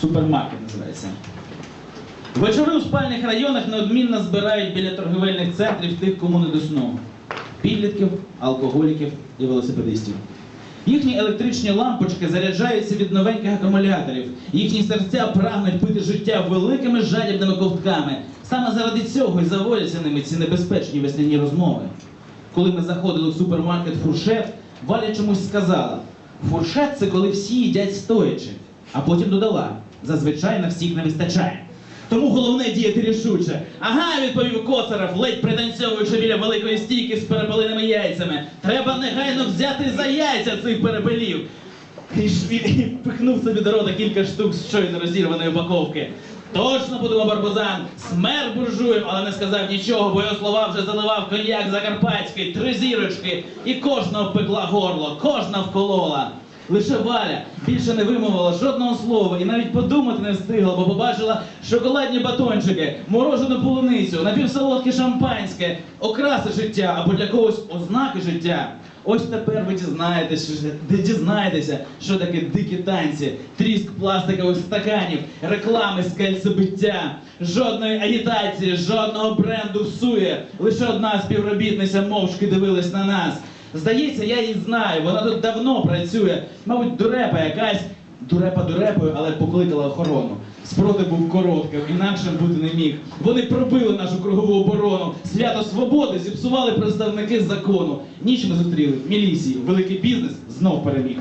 Супермаркет називається. Вечори у спальних районах неодмінно збирають біля торговельних центрів тих, кому не до сну. Підлітків, алкоголіків і велосипедистів. Їхні електричні лампочки заряджаються від новеньких акумуляторів. Їхні серця прагнуть пити життя великими жадібними ковтками. Саме заради цього і заводяться ними ці небезпечні весняні розмови. Коли ми заходили в супермаркет фуршет, Валя чомусь сказала: фуршет це коли всі їдять стоячи, а потім додала: зазвичай на всіх не вистачає. Тому головне діяти рішуче. Ага, відповів Коцарев, ледь пританцьовуючи біля великої стійки з перепеленими яйцями. Треба негайно взяти за яйця цих перепелів. І пихнув собі до рота кілька штук з щойно розірваної упаковки. Точно подумав Барбузан, смер буржуєм, але не сказав нічого, бо його слова вже заливав коньяк закарпатський, три зірочки, і кожного пекла горло, кожна вколола. Лише Валя більше не вимовила жодного слова і навіть подумати не встигла, бо побачила шоколадні батончики, морожену полуницю, напівсолодке шампанське, окраси життя або для когось ознаки життя. Ось тепер ви дізнаєтеся, дізнаєтеся, що таке дикі танці, тріск пластикових стаканів, реклами з кальцебиття, жодної агітації, жодного бренду всує. Лише одна співробітниця мовчки дивилась на нас. Здається, я її знаю, вона тут давно працює. Мабуть, дурепа якась. Дурепа дурепою, але покликала охорону. Спротив був коротким, інакшим бути не міг. Вони пробили нашу кругову оборону. Свято свободи зіпсували представники закону. Ніч ми зустріли міліції. Великий бізнес знов переміг.